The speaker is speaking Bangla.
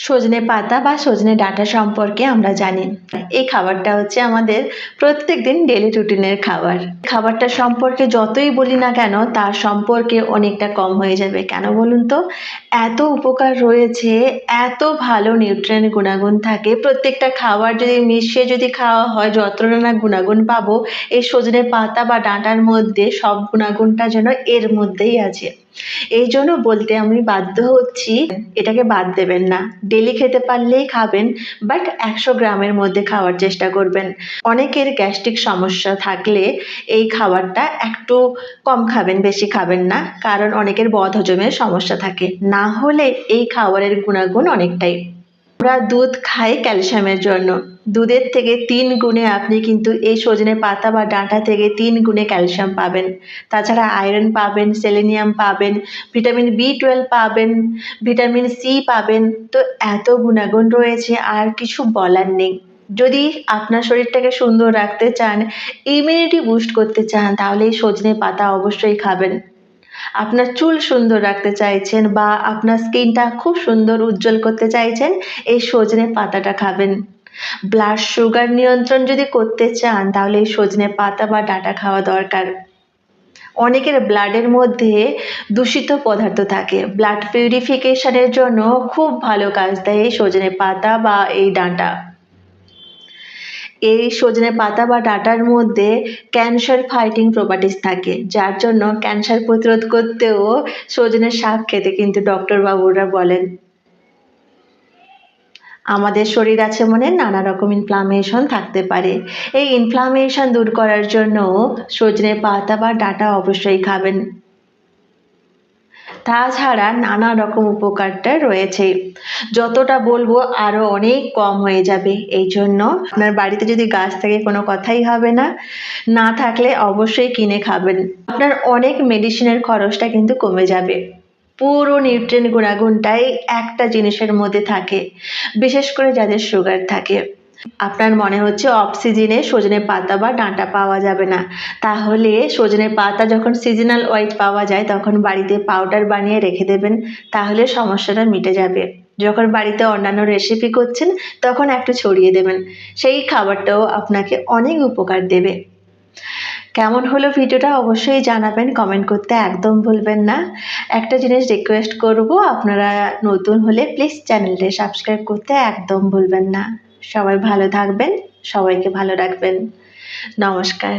সজনে পাতা বা সজনে ডাঁটা সম্পর্কে আমরা জানি। এই খাবারটা হচ্ছে আমাদের প্রত্যেক দিন ডেলি রুটিনের খাবার। খাবারটা সম্পর্কে যতই বলি না কেন, তার সম্পর্কে অনেকটা কম হয়ে যাবে। কেন বলুন তো? এত উপকার রয়েছে, এত ভালো নিউট্রিয়েন্ট গুণাগুণ থাকে। প্রত্যেকটা খাবার যদি মিশিয়ে যদি খাওয়া হয় যতটা না গুণাগুণ পাবো, এই সজনে পাতা বা ডাঁটার মধ্যে সব গুণাগুণটা যেন এর মধ্যেই আছে। এই জন্য বলতে আমি বাধ্য হচ্ছি, এটাকে বাদ দেবেন না। ডেলি খেতে পারলেই খাবেন বাট একশো গ্রামের মধ্যে খাওয়ার চেষ্টা করবেন। অনেকের গ্যাস্ট্রিক সমস্যা থাকলে এই খাবারটা একটু কম খাবেন, বেশি খাবেন না, কারণ অনেকের বদ হজমের সমস্যা থাকে। না হলে এই খাবারের গুণাগুণ অনেকটাই। আমরা দুধ খাই ক্যালসিয়ামের জন্য। দুধের থেকে তিন গুণে আপনি কিন্তু এই সজনে পাতা বা ডাঁটা থেকে তিন গুণে ক্যালসিয়াম পাবেন। তাছাড়া আয়রন পাবেন, সেলেনিয়াম পাবেন, ভিটামিন বি টুয়েলভ পাবেন, ভিটামিন সি পাবেন। তো এত গুণাগুণ রয়েছে, আর কিছু বলার নেই। যদি আপনার শরীরটাকে সুন্দর রাখতে চান ইমিউনিটি বুস্ট করতে চান, তাহলে এই সজনে পাতা অবশ্যই খাবেন। আপনার চুল সুন্দর রাখতে চাইছেন বা আপনার স্কিনটা খুব সুন্দর উজ্জ্বল করতে চাইছেন, এই সজনে পাতাটা খাবেন। ব্লাড সুগার নিয়ন্ত্রণ যদি করতে চান, তাহলে এই সজনে পাতা বা ডাঁটা খাওয়া দরকার। অনেকের ব্লাডের মধ্যে দূষিত পদার্থ থাকে। ব্লাড পিউরিফিকেশনের জন্য খুব ভালো কাজ দেয় এই সজনে পাতা বা এই ডাঁটা। এই সজনে পাতা বা ডাঁটার মধ্যে ক্যান্সার ফাইটিং প্রপার্টিস থাকে, যার জন্য ক্যান্সার প্রতিরোধ করতেও সজনে শাক খেতে কিন্তু ডক্টর বাবুরা বলেন। আমাদের শরীর আছে মনে নানা রকম ইনফ্লামেশন থাকতে পারে। এই ইনফ্লামেশন দূর করার জন্য সজনে পাতা বা ডাটা অবশ্যই খাবেন। তাছাড়া নানা রকম উপকারটা রয়েছে। যতটা বলব আরও অনেক কম হয়ে যাবে। এই জন্য আপনার বাড়িতে যদি গাছ থাকে কোনো কথাই হবে না না থাকলে অবশ্যই কিনে খাবেন। আপনার অনেক মেডিসিনের খরচটা কিন্তু কমে যাবে। পুরো নিউট্রিয়েন্ট গুণাগুণটাই একটা জিনিসের মধ্যে থাকে। বিশেষ করে যাদের সুগার থাকে। আপনার মনে হচ্ছে অফ সিজনে সজনে পাতা বা ডাঁটা পাওয়া যাবে না। তাহলে সজনে পাতা যখন সিজনাল ওয়াইজ পাওয়া যায়, তখন বাড়িতে পাউডার বানিয়ে রেখে দেবেন, তাহলে সমস্যাটা মিটে যাবে। যখন বাড়িতে অন্যান্য রেসিপি করছেন, তখন একটু ছড়িয়ে দেবেন। সেই খাবারটাও আপনাকে অনেক উপকার দেবে। কেমন হলো ভিডিওটা অবশ্যই জানাবেন কমেন্ট করতে একদম ভুলবেন না। একটা জিনিস রিকোয়েস্ট করব, আপনারা নতুন হলে প্লিজ চ্যানেলটা সাবস্ক্রাইব করতে একদম ভুলবেন না। সবাই ভালো থাকবেন সবাইকে ভালো রাখবেন। নমস্কার।